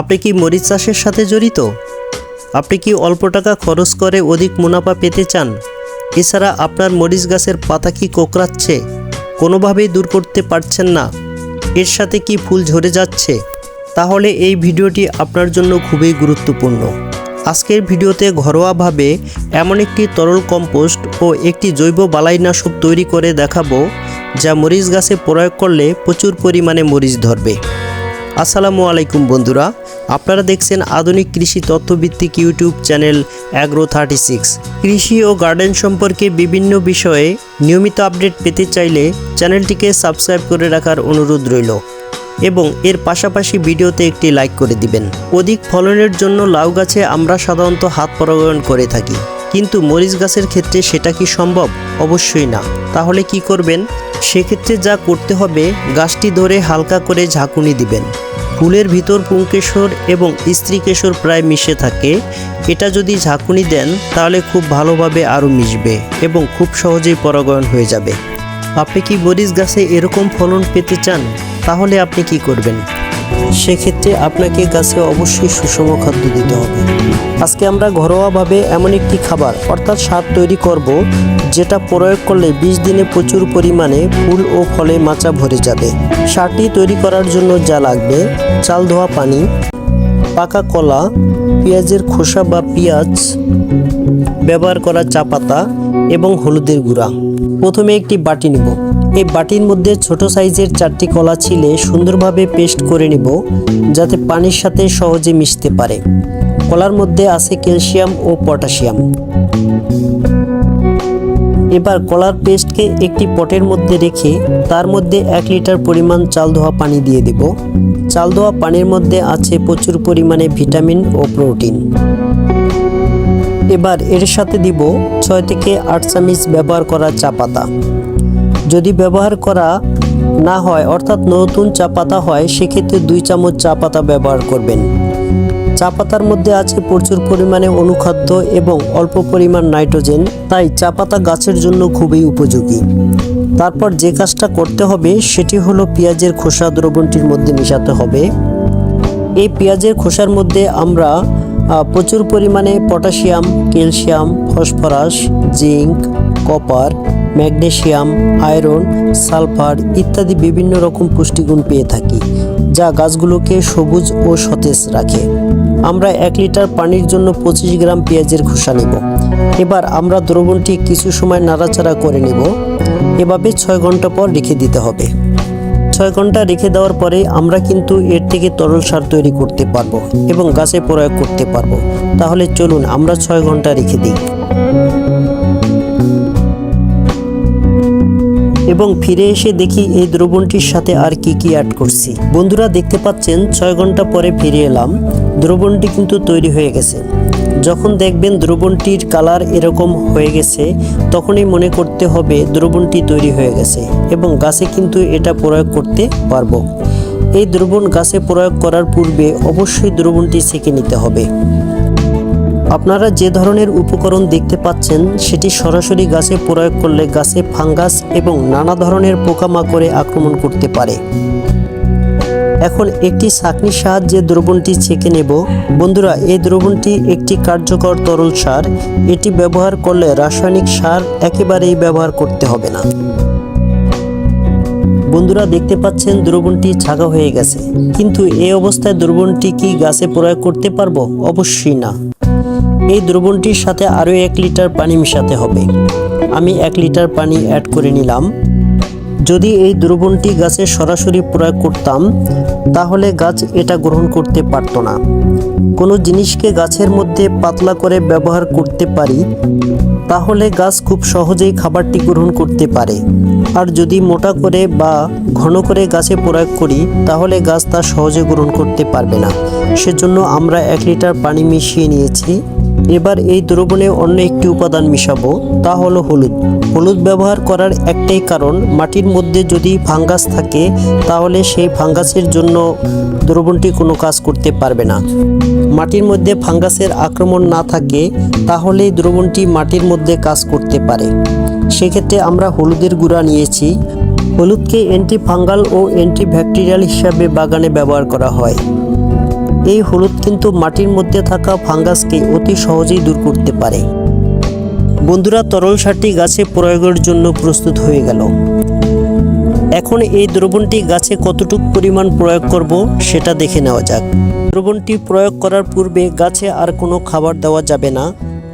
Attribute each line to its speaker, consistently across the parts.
Speaker 1: আপনি কি মরিচ চাষের সাথে জড়িত? আপনি কি অল্প টাকা খরচ করে অধিক মুনাফা পেতে চান? এছাড়া আপনার মরিচ গাছের পাতা কি কোকড়াচ্ছে? কোনোভাবেই দূর করতে পারছেন না। এর সাথে কি ফুল ঝরে যাচ্ছে? তাহলে এই ভিডিওটি আপনার জন্য খুবই গুরুত্বপূর্ণ। আজকের ভিডিওতে ঘরোয়াভাবে এমন একটি তরল কম্পোস্ট ও একটি জৈব বালাইনাশক তৈরি করে দেখাবো, যা মরিচ গাছে প্রয়োগ করলে প্রচুর পরিমাণে মরিচ ধরবে। আসসালামু আলাইকুম বন্ধুরা। আপনারা দেখছেন আধুনিক কৃষি তথ্যভিত্তিক YouTube channel agro thirty six কৃষি ও গার্ডেন সম্পর্কে বিভিন্ন বিষয়ে নিয়মিত আপডেট পেতে চাইলে চ্যানেলটিকে সাবস্ক্রাইব করে রাখার অনুরোধ রইল এবং এর পাশাপাশি ভিডিওতে একটি লাইক করে দিবেন। অধিক ফলনের জন্য লাউ গাছে আমরা সাধারণত হাত পরাগায়ন করে থাকি। কিন্তু মরিচ গাছের ক্ষেত্রে সেটা কি সম্ভব? অবশ্যই না। তাহলে কি করবেন? সেক্ষেত্রে যা করতে হবে, গাছটি ধরে হালকা করে ঝাঁকুনি দিবেন। ফুলের ভিতর পুংকেশর এবং স্ত্রীকেশর প্রায় মিশে থাকে। এটা যদি ঝাঁকুনি দেন, তাহলে খুব ভালোভাবে আরও মিশবে এবং খুব সহজেই পরাগায়ন হয়ে যাবে। আপনি কি বরিস গাছে এরকম ফলন পেতে চান? তাহলে আপনি কি করবেন? সেক্ষেত্রে আপনাকে গাছে অবশ্যই সুষম খাদ্য দিতে হবে। আজকে আমরা ঘরোয়াভাবে এমন একটি খাবার, অর্থাৎ সার তৈরি করব, যেটা প্রয়োগ করলে বিশ দিনে প্রচুর পরিমাণে ফুল ও ফলে মাচা ভরে যাবে। সারটি তৈরি করার জন্য যা লাগবে, চাল ধোয়া পানি, পাকা কলা পেঁয়াজের খোসা বা পেঁয়াজ ব্যবহার করা চা পাতা এবং হলুদের গুঁড়া। প্রথমে একটি বাটি নিব। এই বাটির মধ্যে ছোট সাইজের চারটি কলা ছিলে সুন্দরভাবে পেস্ট করে নিব, যাতে পানির সাথে সহজে মিশতে পারে। কলার মধ্যে আছে ক্যালসিয়াম ও পটাশিয়াম। এবার কলার পেস্টকে একটি পটের মধ্যে রেখে তার মধ্যে এক লিটার পরিমাণ চাল ধোয়া পানি দিয়ে দেব। চাল ধোয়া পানির মধ্যে আছে প্রচুর পরিমাণে ভিটামিন ও প্রোটিন। এবার এর সাথে দিব ছয় থেকে আট চামিচ ব্যবহার করা চা পাতা। যদি ব্যবহার করা না হয়, অর্থাৎ নতুন চা পাতা হয়, সেক্ষেত্রে দুই চামচ চা পাতা ব্যবহার করবেন। চা পাতার মধ্যে আছে প্রচুর পরিমাণে অনুখাদ্য এবং অল্প পরিমাণ নাইট্রোজেন, তাই চা পাতা গাছের জন্য খুবই উপযোগী। তারপর যে কাজটা করতে হবে, সেটি হলো পেঁয়াজের খোসা দ্রবণটির মধ্যে মেশাতে হবে। এই পেঁয়াজের খোসার মধ্যে আমরা প্রচুর পরিমাণে potassium, calcium, phosphorus, zinc, copper magnesium iron, sulphur ইত্যাদি বিভিন্ন রকম পুষ্টিগুণ পেয়ে থাকি, যা গাছগুলোকে সবুজ ও সতেজ রাখে। আমরা এক লিটার পানির জন্য পঁচিশ গ্রাম পেঁয়াজের খোসা নেব। এবার আমরা দ্রবণটি কিছু সময় নাড়াচাড়া করে নেব। এভাবে ছয় ঘণ্টা পর রেখে দিতে হবে। ছয় ঘণ্টা রেখে দেওয়ার পরে আমরা কিন্তু এর থেকে তরল সার তৈরি করতে পারব এবং গাছে প্রয়োগ করতে পারব। তাহলে চলুন আমরা ছয় ঘণ্টা রেখে দিই। এবং ফিরে এসে দেখি এই দ্রবণটির সাথে আর কি কি অ্যাড করছি। বন্ধুরা, দেখতে পাচ্ছেন, ছয় ঘণ্টা পরে ফিরে এলাম। দ্রবণটি কিন্তু তৈরি হয়ে গেছে। যখন দেখবেন দ্রবণটির কালার এরকম হয়ে গেছে, তখনই মনে করতে হবে দ্রবণটি তৈরি হয়ে গেছে এবং গাছে কিন্তু এটা প্রয়োগ করতে পারব। এই দ্রবণ গাছে প্রয়োগ করার পূর্বে অবশ্যই দ্রবণটি সেঁকে নিতে হবে। আপনারা যে ধরনের উপকরণ দেখতে পাচ্ছেন, সেটি সরাসরি গাছে প্রয়োগ করলে গাছে ফাঙ্গাস এবং নানা ধরনের পোকামাকড়ে আক্রমণ করতে পারে। এখন একটি ছাঁকনির সাহায্যে দ্রবণটি ছেঁকে নেব। বন্ধুরা, এই দ্রবণটি একটি কার্যকর তরল সার। এটি ব্যবহার করলে রাসায়নিক সার একেবারেই ব্যবহার করতে হবে না। বন্ধুরা, দেখতে পাচ্ছেন দ্রবণটি ছাগা হয়ে গেছে। কিন্তু এই অবস্থায় দ্রবণটি কি গাছে প্রয়োগ করতে পারব? অবশ্যই না। এই দ্রবণটির সাথে আরও এক লিটার পানি মিশাতে হবে। আমি এক লিটার পানি অ্যাড করে নিলাম। যদি এই দ্রবণটি গাছে সরাসরি প্রয়োগ করতাম তাহলে গাছ এটা গ্রহণ করতে পারত না। কোনো জিনিসকে গাছের মধ্যে পাতলা করে ব্যবহার করতে পারি, তাহলে গাছ খুব সহজেই খাবারটি গ্রহণ করতে পারে। আর যদি মোটা করে বা ঘন করে গাছে প্রয়োগ করি, তাহলে গাছ তা সহজে গ্রহণ করতে পারবে না। সেজন্য আমরা এক লিটার পানি মিশিয়ে নিয়েছি। এবার এই দ্রবণে অন্য একটি উপাদান মিশাবো, তা হলো হলুদ। হলুদ ব্যবহার করার একটাই কারণ, মাটির মধ্যে যদি ফাঙ্গাস থাকে, তাহলে সেই ফাঙ্গাসের জন্য দ্রবণটি কোনো কাজ করতে পারবে না। মাটির মধ্যে ফাঙ্গাসের আক্রমণ না থাকে তাহলে দ্রবণটি মাটির মধ্যে কাজ করতে পারে। সেক্ষেত্রে আমরা হলুদের গুঁড়া নিয়েছি। হলুদকে অ্যান্টি ফাঙ্গাল ও অ্যান্টি ব্যাকটেরিয়াল হিসাবে বাগানে ব্যবহার করা হয়। এই হলুদ কিন্তু মাটির মধ্যে থাকা ফাঙ্গাসকে অতি সহজেই দূর করতে পারে। বন্ধুরা, তরল সারটি গাছে প্রয়োগের জন্য প্রস্তুত হয়ে গেল। এখন এই দ্রবণটি গাছে কতটুকু পরিমাণ প্রয়োগ করব সেটা দেখে নেওয়া যাক। দ্রবণটি প্রয়োগ করার পূর্বে গাছে আর কোনো খাবার দেওয়া যাবে না।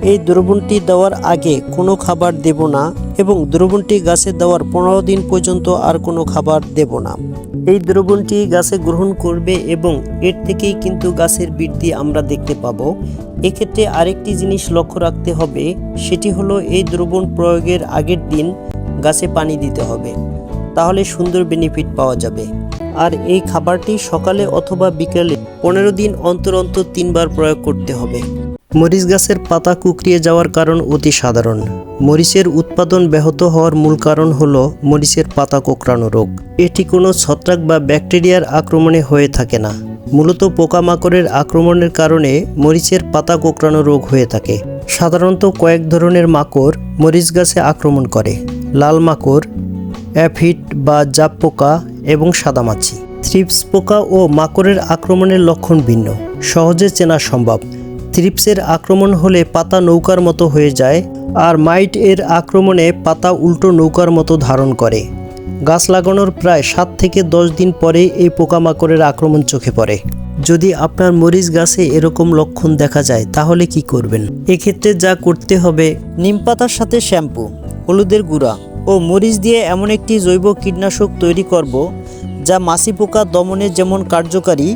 Speaker 1: এই দ্রবণটি দেওয়ার আগে কোনো খাবার দেব না এবং দ্রবণটি গাছে দেওয়ার পনেরো দিন পর্যন্ত আর কোনো খাবার দেব না। এই দ্রবণটি গাছে গ্রহণ করবে এবং এর থেকেই কিন্তু গাছের বৃদ্ধি আমরা দেখতে পাবো। এক্ষেত্রে আরেকটি জিনিস লক্ষ্য রাখতে হবে, সেটি হলো এই দ্রবণ প্রয়োগের আগের দিন গাছে পানি দিতে হবে। তাহলে সুন্দর বেনিফিট পাওয়া যাবে। আর এই খাবারটি সকালে অথবা বিকেলে পনেরো দিন অন্তর অন্তর তিনবার প্রয়োগ করতে হবে। মরিচ গাছের পাতা কুকরিয়ে যাওয়ার কারণ অতি সাধারণ। মরিচের উৎপাদন ব্যাহত হওয়ার মূল কারণ হল মরিচের পাতা কোঁকড়ানো রোগ। এটি কোনো ছত্রাক বা ব্যাকটেরিয়ার আক্রমণে হয়ে থাকে না। মূলত পোকামাকড়ের আক্রমণের কারণে মরিচের পাতা কোঁকড়ানো রোগ হয়ে থাকে। সাধারণত কয়েক ধরনের মাকড় মরিচ গাছে আক্রমণ করে। লাল মাকড়, অ্যাফিড বা জাপ পোকা এবং সাদামাছি থ্রিপস পোকা ও মাকড়ের আক্রমণের লক্ষণ ভিন্ন। সহজে চেনা সম্ভব। থ্রিপসের আক্রমণ হলে পাতা নৌকার মতো হয়ে যায় আর মাইট এর আক্রমণে পাতা উল্টো নৌকার মতো ধারণ করে। গাছ লাগানোর প্রায় সাত থেকে দশ দিন পরে এই পোকামাকড়ের আক্রমণ চোখে পড়ে। যদি আপনার মরিচ গাছে এরকম লক্ষণ দেখা যায়, তাহলে কি করবেন? এক্ষেত্রে যা করতে হবে, নিম পাতার সাথে শ্যাম্পু, হলুদের গুঁড়া ও মরিচ দিয়ে এমন একটি জৈব কীটনাশক তৈরি করব, যা মাছি পোকা দমনে যেমন কার্যকারী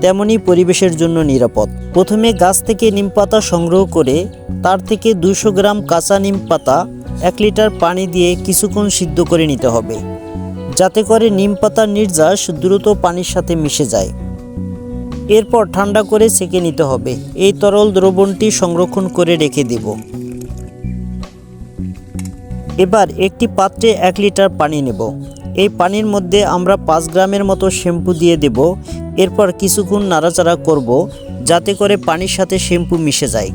Speaker 1: তেমনি পরিবেশের জন্য নিরাপদ। প্রথমে গাছ থেকে নিম পাতা সংগ্রহ করে তার থেকে দুশো গ্রাম কাঁচা নিম পাতা, এক লিটার পানি দিয়ে কিছুক্ষণ সিদ্ধ করে নিতে হবে। যাতে করে নিম পাতার নির্যাস দ্রুত পানির সাথে মিশে যায়। এরপর ঠান্ডা করে সেকে নিতে হবে। এই তরল দ্রবণটি সংরক্ষণ করে রেখে দেব। এবার একটি পাত্রে এক লিটার পানি নেব। এই পানির মধ্যে আমরা পাঁচ গ্রামের মতো শ্যাম্পু দিয়ে দেব। এরপর কিছুক্ষণ নাড়াচাড়া করব যাতে করে পানির সাথে শ্যাম্পু মিশে যায়।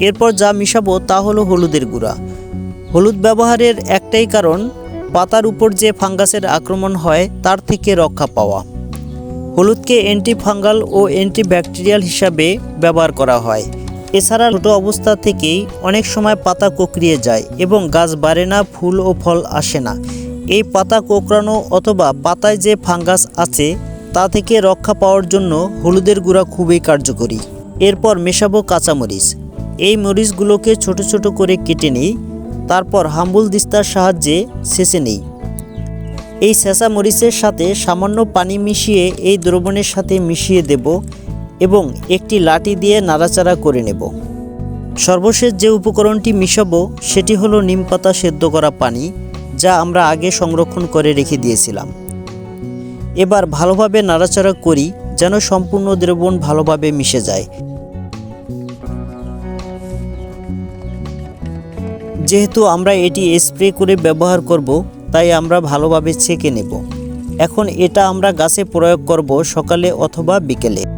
Speaker 1: এরপর যা মিশাবো তা হলো হলুদের গুঁড়া। হলুদ ব্যবহারের একটাই কারণ, পাতার উপর যে ফাঙ্গাসের আক্রমণ হয় তার থেকে রক্ষা পাওয়া। হলুদকে অ্যান্টিফাঙ্গাল ও অ্যান্টিব্যাকটেরিয়াল হিসাবে ব্যবহার করা হয়। এছাড়া ছোট অবস্থা থেকেই অনেক সময় পাতা কোঁকড়িয়ে যায় এবং গাছ বাড়ে না, ফুল ও ফল আসে না। এই পাতা কোঁকড়ানো অথবা পাতায় যে ফাঙ্গাস আছে, তা থেকে রক্ষা পাওয়ার জন্য হলুদের গুঁড়া খুবই কার্যকরী। এরপর মেশাবো কাঁচামরিচ। এই মরিচগুলোকে ছোট ছোট করে কেটে নিই, তারপর হাম্বুল দিস্তার সাহায্যে ছেঁচে নিই। এই চেঁচা মরিচের সাথে সামান্য পানি মিশিয়ে এই দ্রবণের সাথে মিশিয়ে দেব। এবং একটি লাঠি দিয়ে নাড়াচাড়া করে নেব। সর্বশেষ যে উপকরণটি মিশাবো, সেটি হলো নিম পাতা সেদ্ধ করা পানি, যা আমরা আগে সংরক্ষণ করে রেখে দিয়েছিলাম। এবার ভালোভাবে নাড়াচাড়া করি, যেন সম্পূর্ণ দ্রবণ ভালোভাবে মিশে যায়। যেহেতু আমরা এটি স্প্রে করে ব্যবহার করব, তাই আমরা ভালোভাবে ছেঁকে নেব। এখন এটা আমরা গাছে প্রয়োগ করব সকালে অথবা বিকেলে।